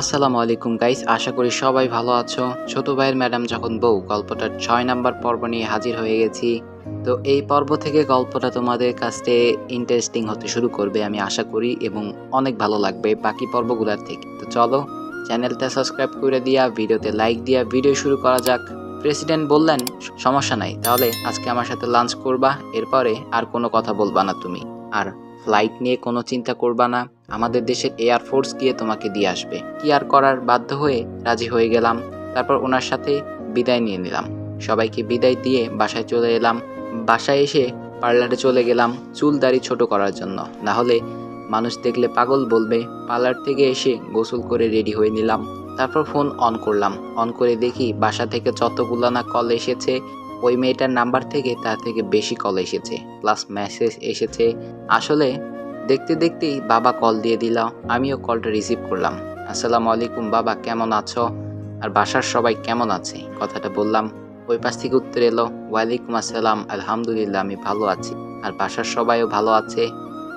আসসালামু আলাইকুম গাইস আশা করি সবাই ভালো আছো। ছোট ভাইয়ের ম্যাডাম যখন বউ, গল্পটার ছয় নাম্বার পর্ব নিয়ে হাজির হয়ে গেছি। তো এই পর্ব থেকে গল্পটা তোমাদের কাছে ইন্টারেস্টিং হতে শুরু করবে, আমি আশা করি, এবং অনেক ভালো লাগবে বাকি পর্বগুলোর থেকে। তো চলো চ্যানেলটা সাবস্ক্রাইব করে দিয়া, ভিডিওতে লাইক দিয়া ভিডিও শুরু করা যাক। প্রেসিডেন্ট বললেন, সমস্যা নাই, তাহলে আজকে আমার সাথে লাঞ্চ করবা, এরপরে আর কোনো কথা বলবা না তুমি। আর ফ্লাইট নিয়ে কোনো চিন্তা করবা না। আমাদের দেশের এয়ারফোর্স গিয়ে তোমাকে দিয়ে আসবে। কি আর করার বাধ্য হয়ে রাজি হয়ে গেলাম। তারপর ওনার সাথে বিদায় নিয়ে নিলাম। সবাইকে বিদায় দিয়ে বাসায় চলে এলাম। বাসায় এসে পার্লারে চলে গেলাম চুল দাড়ি ছোট করার জন্য। না হলে মানুষ দেখলে পাগল বলবে। পার্লার থেকে এসে গোসল করে রেডি হয়ে নিলাম। তারপর ফোন অন করলাম। অন করে দেখি বাসা থেকে যতগুলো না কল এসেছে ওই মেয়েটার নাম্বার থেকে তার থেকে বেশি কল এসেছে প্লাস মেসেজ এসেছে। আসলে দেখতে দেখতেই বাবা কল দিয়ে দিল, আমিও কলটা রিসিভ করলাম। আসসালামু আলাইকুম বাবা, কেমন আছো? আর বাসার সবাই কেমন আছে? কথাটা বললাম। ওই পাশ থেকে উত্তর এলো, ওয়ালাইকুম আসসালাম, আলহামদুলিল্লাহ আমি ভালো আছি। আর বাসার সবাইও ভালো আছে?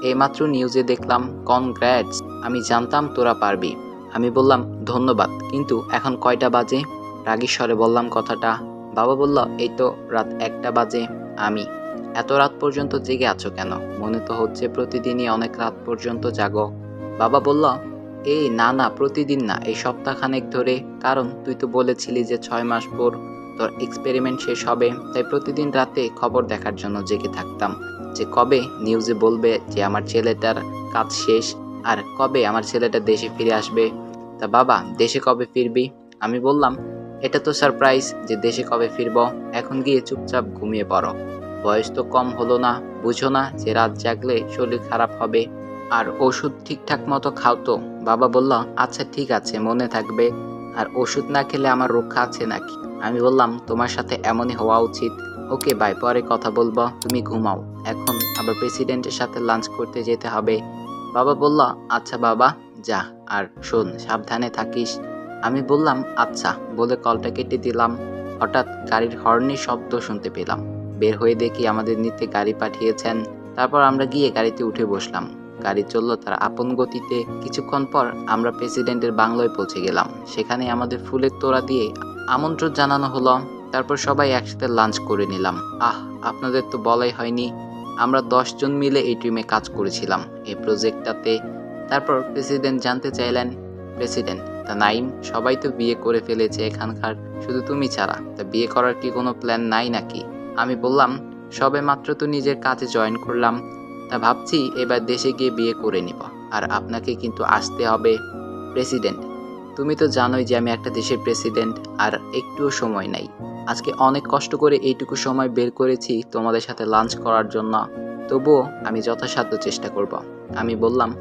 এইমাত্র নিউজে দেখলাম কনগ্র্যাটস আমি জানতাম তোরা পারবি। আমি বললাম, ধন্যবাদ। কিন্তু এখন কয়টা বাজে? রাগী স্বরে বললাম কথাটা। বাবা বলল, এই তো রাত একটা বাজে, আমি। এত রাত পর্যন্ত জেগে আছো কেন? মনে তো হচ্ছে প্রতিদিনই অনেক রাত পর্যন্ত জাগো। বাবা বলল, এই না না, প্রতিদিন না, এই সপ্তাহখানেক ধরে। কারণ তুই তো বলেছিলি যে ছয় মাস পর তোর এক্সপেরিমেন্ট শেষ হবে, তাই প্রতিদিন রাতে খবর দেখার জন্য জেগে থাকতাম। যে কবে নিউজে বলবে যে আমার ছেলেটার কাজ শেষ, আর কবে আমার ছেলেটা দেশে ফিরে আসবে। তা বাবা, দেশে কবে ফিরবি? আমি বললাম এটা তো সারপ্রাইজ যে দেশে কবে ফিরবো। এখন গিয়ে চুপচাপ ঘুমিয়ে পড়ো। বয়স তো কম হলো না, বুঝো না যে রাত জাগলে শরীর খারাপ হবে। আর ওষুধ ঠিকঠাক মতো খাও তো। বাবা বলল আচ্ছা ঠিক আছে, মনে থাকবে। আর ওষুধ না খেলে আমার রক্ষা আছে নাকি? আমি বললাম, তোমার সাথে এমনই হওয়া উচিত। ওকে বাই পরে কথা বলব। তুমি ঘুমাও। এখন আবার প্রেসিডেন্টের সাথে লাঞ্চ করতে যেতে হবে। বাবা বলল আচ্ছা বাবা, যা। আর শোন, সাবধানে থাকিস। আমি বললাম আচ্ছা বলে কলটা কেটে দিলাম। হঠাৎ গাড়ির হর্নের শব্দ শুনতে পেলাম। বের হয়ে দেখি আমাদের নিতে গাড়ি পাঠিয়েছেন। তারপর আমরা গিয়ে গাড়িতে উঠে বসলাম। গাড়ি চলল তার আপন গতিতে। কিছুক্ষণ পর আমরা প্রেসিডেন্টের বাংলোয় পৌঁছে গেলাম। সেখানে আমাদের ফুলের তোড়া দিয়ে আমন্ত্রণ জানানো হলো। তারপর সবাই একসাথে লাঞ্চ করে নিলাম। আহ, আপনাদের তো বলাই হয়নি। আমরা দশজন মিলে এই টিমে কাজ করেছিলাম। এই প্রজেক্টটাতে তারপর প্রেসিডেন্ট জানতে চাইলেন, প্রেসিডেন্ট তা নাইম, সবাই তো বিয়ে করে ফেলেছে এখানকার, শুধু তুমি ছাড়া। তা বিয়ে করার কি কোনো প্ল্যান নাই নাকি? আমি বললাম, সবে মাত্র তো নিজের কাজে জয়েন করলাম। তা ভাবছি এবার দেশে গিয়ে বিয়ে করে নিব। আর আপনাকে কিন্তু আসতে হবে প্রেসিডেন্ট তুমি তো জানোই যে আমি একটা দেশের প্রেসিডেন্ট আর একটুও সময় নাই। আজকে অনেক কষ্ট করে এইটুকু সময় বের করেছি তোমাদের সাথে লাঞ্চ করার জন্য। তবুও আমি যথাসাধ্য চেষ্টা করব। আমি বললাম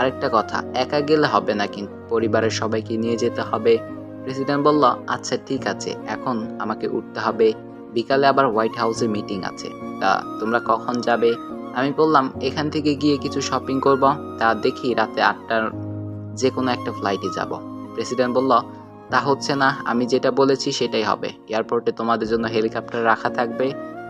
আরেকটা কথা, একা গেলে হবে না কিন্তু, পরিবারের সবাইকে নিয়ে যেতে হবে। প্রেসিডেন্ট বলল আচ্ছা ঠিক আছে, এখন আমাকে উঠতে হবে। বিকালে আবার হোয়াইট হাউসে মিটিং আছে। তা তোমরা কখন যাবে? আমি বললাম, এখান থেকে গিয়ে কিছু শপিং করব। তা দেখি রাতে আটটার যে কোনো একটা ফ্লাইটে যাব। প্রেসিডেন্ট বলল, তা হচ্ছে না, আমি যেটা বলেছি সেটাই হবে। এয়ারপোর্টে তোমাদের জন্য হেলিকপ্টার রাখা থাকবে।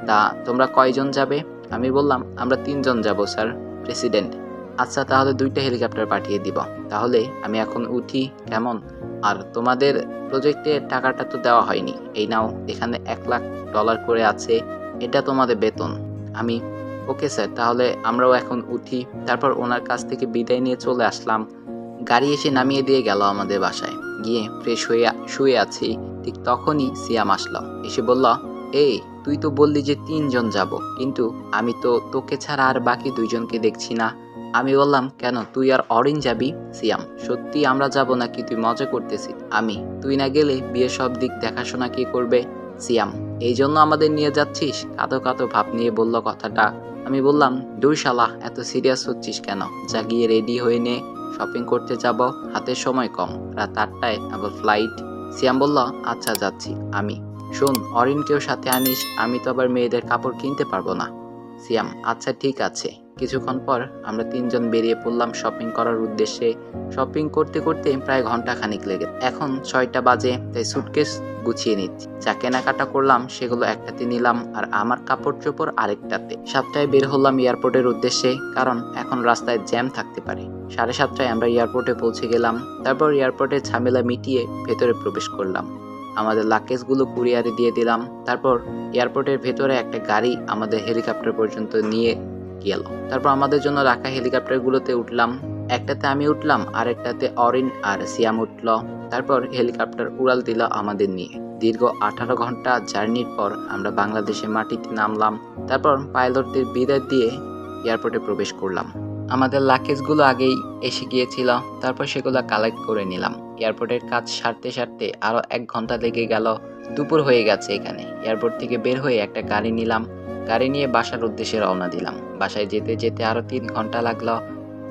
তা তোমরা কয়জন যাবে? আমি বললাম, আমরা তিনজন যাব, স্যার, প্রেসিডেন্ট। আচ্ছা তাহলে দুইটা হেলিকপ্টার পাঠিয়ে দিব। তাহলে আমি এখন উঠি, কেমন? আর তোমাদের প্রজেক্টে টাকাটা তো দেওয়া হয়নি। এই নাও, এখানে এক লাখ ডলার করে আছে, এটা তোমাদের বেতন। আমি, ওকে স্যার, তাহলে আমরাও এখন উঠি। তারপর ওনার কাছ থেকে বিদায় নিয়ে চলে আসলাম। গাড়ি এসে নামিয়ে দিয়ে গেল আমাদের বাসায়। গিয়ে ফ্রেশ হয়ে শুয়ে আছি। ঠিক তখনই সিয়াম আসলো। এসে বলল, এই, তুই তো বললি যে তিনজন যাব। কিন্তু আমি তো তোকে ছাড়া আর বাকি দুইজনকে দেখছি না। আমি বললাম, কেন? তুই আর অরিন যাবি? সিয়াম, সত্যি আমরা যাব নাকি তুই মজা করতেছি আমি? তুই না গেলে বিয়ের সব দিক দেখাশোনা কে করবে? সিয়াম, এই জন্য আমাদের নিয়ে যাচ্ছিস? কাঁদো কাঁদো ভাব নিয়ে বলল কথাটা। আমি বললাম দুই শালা, এত সিরিয়াস হচ্ছিস কেন? যা গিয়ে রেডি হয়ে নে, শপিং করতে যাব হাতের সময় কম, রাত আটটায় আবার ফ্লাইট। সিয়াম বলল আচ্ছা যাচ্ছি, আমি। শোন, অরিনকেও সাথে আনিস, আমি তো আবার মেয়েদের কাপড় কিনতে পারব না। সিয়াম আচ্ছা ঠিক আছে। কিছুক্ষণ পর আমরা তিনজন বেরিয়ে পড়লাম শপিং করার উদ্দেশ্যে। শপিং করতে করতে প্রায় ঘণ্টা খানিক লেগে। এখন ছয়টা বাজে, তাই সুটকেস গুছিয়ে নিচ্ছি। যা কেনাকাটা করলাম, সেগুলো একটাতে নিলাম, আর আমার কাপড় চোপড় আরেকটাতে। সাতটায় বের হলাম এয়ারপোর্টের উদ্দেশ্যে, কারণ এখন রাস্তায় জ্যাম থাকতে পারে। সাড়ে সাতটায় আমরা এয়ারপোর্টে পৌঁছে গেলাম, তারপর এয়ারপোর্টের ঝামেলা মিটিয়ে ভেতরে প্রবেশ করলাম। আমাদের লাকেজগুলো কুরিয়ারে দিয়ে দিলাম, তারপর এয়ারপোর্টের ভেতরে একটা গাড়ি আমাদের হেলিকপ্টার পর্যন্ত নিয়ে গেল। তারপর আমাদের জন্য রাখা হেলিকপ্টারগুলোতে উঠলাম। একটাতে আমি উঠলাম আর একটাতে অরিন আর সিয়াম উঠল। তারপর হেলিকপ্টার উড়াল দিল আমাদের নিয়ে। দীর্ঘ আঠারো ঘণ্টা জার্নির পর আমরা বাংলাদেশের মাটিতে নামলাম। তারপর পাইলটদের বিদায় দিয়ে এয়ারপোর্টে প্রবেশ করলাম। আমাদের লাকেজগুলো আগেই এসে গিয়েছিল। তারপর সেগুলো কালেক্ট করে নিলাম। এয়ারপোর্টের কাজ সারতে সারতে আরও এক ঘণ্টা লেগে গেল। দুপুর হয়ে গেছে এখানে। এয়ারপোর্ট থেকে বের হয়ে একটা গাড়ি নিলাম। গাড়ি নিয়ে বাসার উদ্দেশ্যে রওনা দিলাম। বাসায় যেতে যেতে আরও তিন ঘণ্টা লাগল।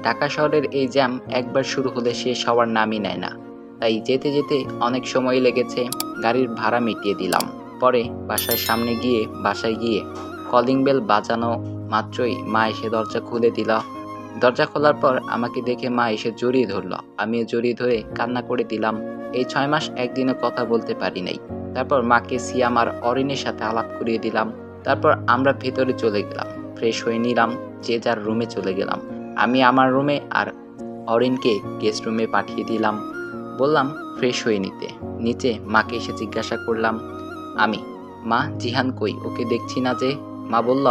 ঢাকা শহরের এই জ্যাম একবার শুরু হলে সে সবার নামই নেয় না। তাই যেতে যেতে অনেক সময় লেগেছে, গাড়ির ভাড়া মিটিয়ে দিলাম। পরে বাসার সামনে গিয়ে, বাসায় গিয়ে কলিং বেল বাজানো মাত্রই মা এসে দরজা খুলে দিল। দরজা খোলার পর আমাকে দেখে মা এসে জড়িয়ে ধরলো। আমিও জড়িয়ে ধরে কান্না করে দিলাম। এই ছয় মাস একদিনও কথা বলতে পারি নাই। তারপর মাকে সিয়াম আর অরিনের সাথে আলাপ করিয়ে দিলাম। তারপর আমরা ভেতরে চলে গেলাম। ফ্রেশ হয়ে নিলাম, যে যার রুমে চলে গেলাম। আমি আমার রুমে আর অরিনকে গেস্ট রুমে পাঠিয়ে দিলাম। বললাম ফ্রেশ হয়ে নিতে। নিচে মাকে এসে জিজ্ঞাসা করলাম, আমি? মা, জিহান কই? ওকে দেখছি না যে। মা বলল,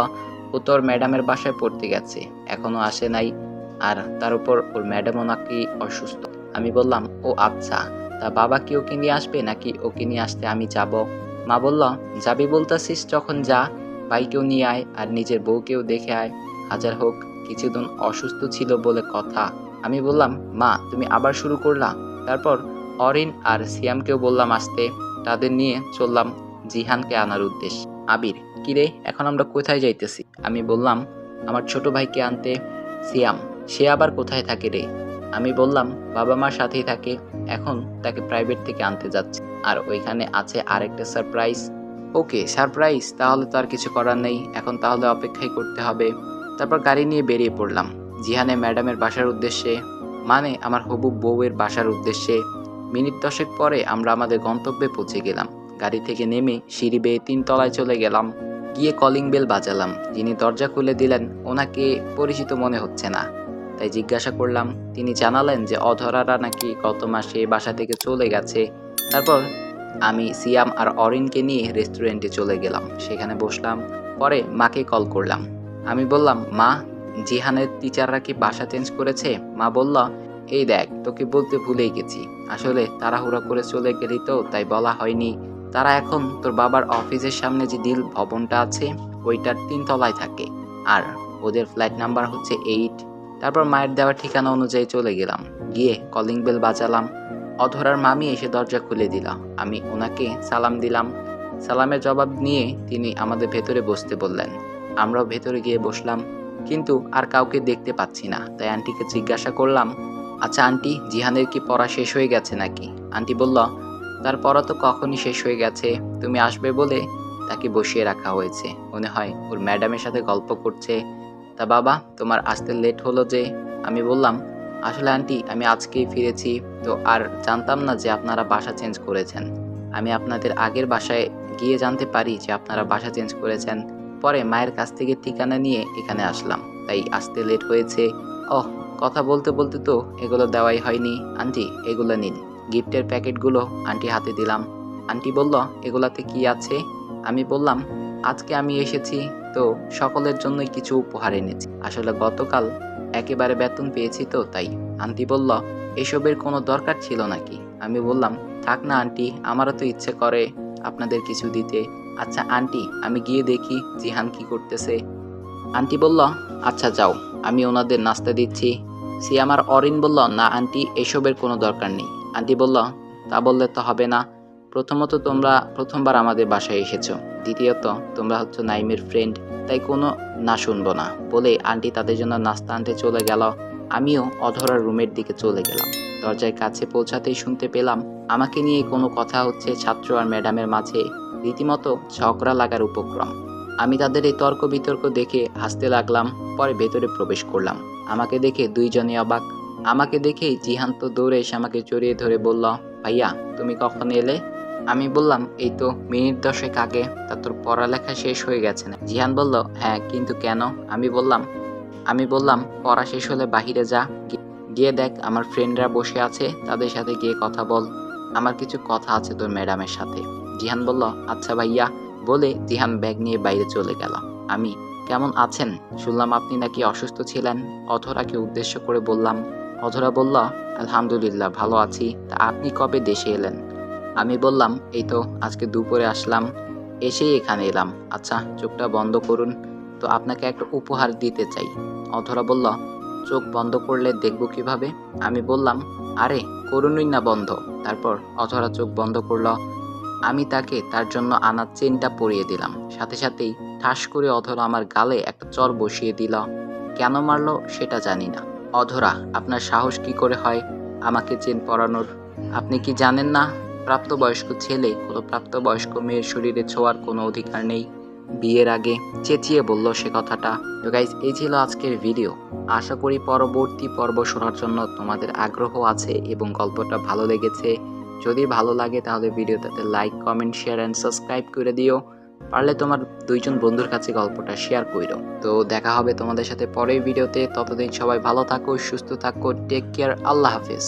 ও তোর ম্যাডামের বাসায় পড়তে গেছে, এখনও আসে নাই। আর তার উপর ওর ম্যাডামও নাকি অসুস্থ। আমি বললাম, ও আচ্ছা তা বাবা কি ওকে নিয়ে আসবে নাকি ওকে নিয়ে আসতে আমি যাব? মা বলল, যাবি বলতাছিস যখন যা, ভাইকেও নিয়ে আয় আর নিজের বউকেও দেখে আয়। হাজার হোক, কিছুদিন অসুস্থ ছিল বলে কথা। আমি বললাম, মা, তুমি আবার শুরু করলা? তারপর অরিন আর সিয়ামকেও বললাম, আসতে, তাদের নিয়ে চললাম জিহানকে আনার উদ্দেশ্য আবির কিরে এখন আমরা কোথায় যাইতেছি? আমি বললাম, আমার ছোট ভাইকে আনতে, সিয়াম, সে আবার কোথায় থাকে রে? আমি বললাম, বাবা মার সাথেই থাকে, এখন তাকে প্রাইভেট থেকে আনতে যাচ্ছে। আর ওইখানে আছে আরেকটা সারপ্রাইজ ওকে সারপ্রাইজ তাহলে তো আর কিছু করার নেই। এখন তাহলে অপেক্ষাই করতে হবে। তারপর গাড়ি নিয়ে বেরিয়ে পড়লাম। জিহানে ম্যাডামের বাসার উদ্দেশ্যে। মানে আমার হবু বউয়ের বাসার উদ্দেশ্যে। মিনিট দশেক পরে আমরা আমাদের গন্তব্যে পৌঁছে গেলাম। গাড়ি থেকে নেমে সিঁড়ি বেয়ে তিন তলায় চলে গেলাম। গিয়ে কলিং বেল বাজালাম। যিনি দরজা খুলে দিলেন, ওনাকে পরিচিত মনে হচ্ছে না। তাই জিজ্ঞাসা করলাম, তিনি জানালেন যে অধরারা নাকি গত মাসে বাসা থেকে চলে গেছে। তারপর আমি সিয়াম আর অরিনকে নিয়ে রেস্টুরেন্টে চলে গেলাম। সেখানে বসলাম, পরে মাকে কল করলাম। আমি বললাম, মা, জিহানের টিচাররা কি বাসা চেঞ্জ করেছে? মা বলল, এই দেখ, তোকে বলতে ভুলেই গেছি। আসলে তাড়াহুড়া করে চলে গেলি তো, তাই বলা হয়নি। তারা এখন তোর বাবার অফিসের সামনে যে দিল ভবনটা আছে, ওইটার তিন তলায় থাকে। আর ওদের ফ্ল্যাট নাম্বার হচ্ছে এইট। তারপর মায়ের দেওয়ার ঠিকানা অনুযায়ী চলে গেলাম। গিয়ে কলিং বেল বাজালাম। অধরার মামি এসে দরজা খুলে দিল। আমি ওনাকে সালাম দিলাম। সালামের জবাব নিয়ে তিনি আমাদের ভেতরে বসতে বললেন। আমরাও ভেতরে গিয়ে বসলাম, কিন্তু আর কাউকে দেখতে পাচ্ছি না। তাই আন্টিকে জিজ্ঞাসা করলাম আচ্ছা আন্টি, জিহানের কি পড়া শেষ হয়ে গেছে নাকি? আন্টি বলল, তার পড়া তো কখনই শেষ হয়ে গেছে। তুমি আসবে বলে তাকে বসিয়ে রাখা হয়েছে। মনে হয় ওর ম্যাডামের সাথে গল্প করছে। তা বাবা, তোমার আসতে লেট হলো যে? আমি বললাম, আসলে আন্টি, আমি আজকেই ফিরেছি। তো আর জানতাম না যে আপনারা বাসা চেঞ্জ করেছেন। আমি আপনাদের আগের বাসায় গিয়ে জানতে পারি যে আপনারা বাসা চেঞ্জ করেছেন। পরে মায়ের কাছ থেকে ঠিকানা নিয়ে এখানে আসলাম। তাই আসতে লেট হয়েছে। ওহ, কথা বলতে বলতে তো এগুলো দেওয়াই হয়নি। আন্টি, এগুলো নিন। গিফটের প্যাকেটগুলো আন্টি হাতে দিলাম। আন্টি বলল, এগুলাতে কি আছে? আমি বললাম, আজকে আমি এসেছি তো সকলের জন্যই কিছু উপহার এনেছি। আসলে গতকাল একেবারে বেতন পেয়েছি তো, তাই। আন্টি বলল এসবের কোনো দরকার ছিল নাকি? আমি বললাম, থাক না আন্টি, আমারও তো ইচ্ছে করে আপনাদের কিছু দিতে। আচ্ছা আন্টি, আমি গিয়ে দেখি জিহান কি করতেছে। আন্টি বলল আচ্ছা যাও, আমি ওনাদের নাস্তা দিচ্ছি। সে আমার অরিন বলল, না আন্টি, এসবের কোনো দরকার নেই। আন্টি বলল, তা বললে তো হবে না। প্রথমত তোমরা প্রথমবার আমাদের বাসায় এসেছ। দ্বিতীয়ত, তোমরা হচ্ছে নাইমের ফ্রেন্ড তাই কোনো না শুনব না। বলে আন্টি তাদের জন্য নাস্তা আনতে চলে গেল। আমিও অধরার রুমের দিকে চলে গেলাম। দরজায় কাছে পৌঁছাতেই শুনতে পেলাম, আমাকে নিয়ে কোনো কথা হচ্ছে ছাত্র আর ম্যাডামের মাঝে, রীতিমতো ঝগড়া লাগার উপক্রম। আমি তাদের এই তর্ক বিতর্ক দেখে হাসতে লাগলাম, পরে ভেতরে প্রবেশ করলাম। আমাকে দেখে দুইজনই অবাক। আমাকে দেখেই জিহান তো দৌড়ে এসে আমাকে জড়িয়ে ধরে বলল, ভাইয়া, তুমি কখন এলে? আমি বললাম, এই তো মিনিট দশেক আগে, তা তোর পড়ালেখা শেষ হয়ে গেছে না? জিহান বলল হ্যাঁ কিন্তু কেন? আমি বললাম আমি বললাম, পড়া শেষ হলে বাহিরে যা। গিয়ে দেখ, আমার ফ্রেন্ডরা বসে আছে, তাদের সাথে গিয়ে কথা বল। আমার কিছু কথা আছে তোর ম্যাডামের সাথে। জিহান বলল আচ্ছা ভাইয়া। বলে জিহান ব্যাগ নিয়ে বাইরে চলে গেল। আমি, কেমন আছেন? শুনলাম আপনি নাকি অসুস্থ ছিলেন। অধরাকে উদ্দেশ্য করে বললাম, অধরা বলল, আলহামদুলিল্লাহ, ভালো আছি। তা আপনি কবে দেশে এলেন? আমি বললাম, এই তো, আজকে দুপুরে আসলাম। এসেই এখানে এলাম। আচ্ছা চোখটা বন্ধ করুন। তো আপনাকে একটা উপহার দিতে চাই। অধরা বলল, চোখ বন্ধ করলে দেখব কীভাবে? আমি বললাম, আরে, করুনই না বন্ধ। তারপর অধরা চোখ বন্ধ করল। আমি তাকে তার জন্য আনা চেনটা পরিয়ে দিলাম। সাথে সাথেই ঠাস করে অধরা আমার গালে একটা চর বসিয়ে দিল। কেন মারলো সেটা জানি না। অধরা, আপনার সাহস কি করে হয় আমাকে চেন পরানোর? আপনি কি জানেন না? প্রাপ্তবয়স্ক ছেলে, কোনো প্রাপ্তবয়স্ক মেয়ের শরীরে ছোঁয়ার কোনো অধিকার নেই। বিয়ের আগে চেঁচিয়ে বলল সে কথাটা। তো গাইজ এই ছিল আজকের ভিডিও আশা করি পরবর্তী পর্ব শোনার জন্য তোমাদের আগ্রহ আছে এবং গল্পটা ভালো লেগেছে। যদি ভালো লাগে তাহলে ভিডিওটাতে like comment share and subscribe করে দিও। পারলে তোমার দুইজন বন্ধুর কাছে গল্পটা শেয়ার করো তো দেখা হবে তোমাদের সাথে পরের ভিডিওতে ততদিন সবাই ভালো থাকো, সুস্থ থাকো টেক কেয়ার আল্লাহ হাফিজ।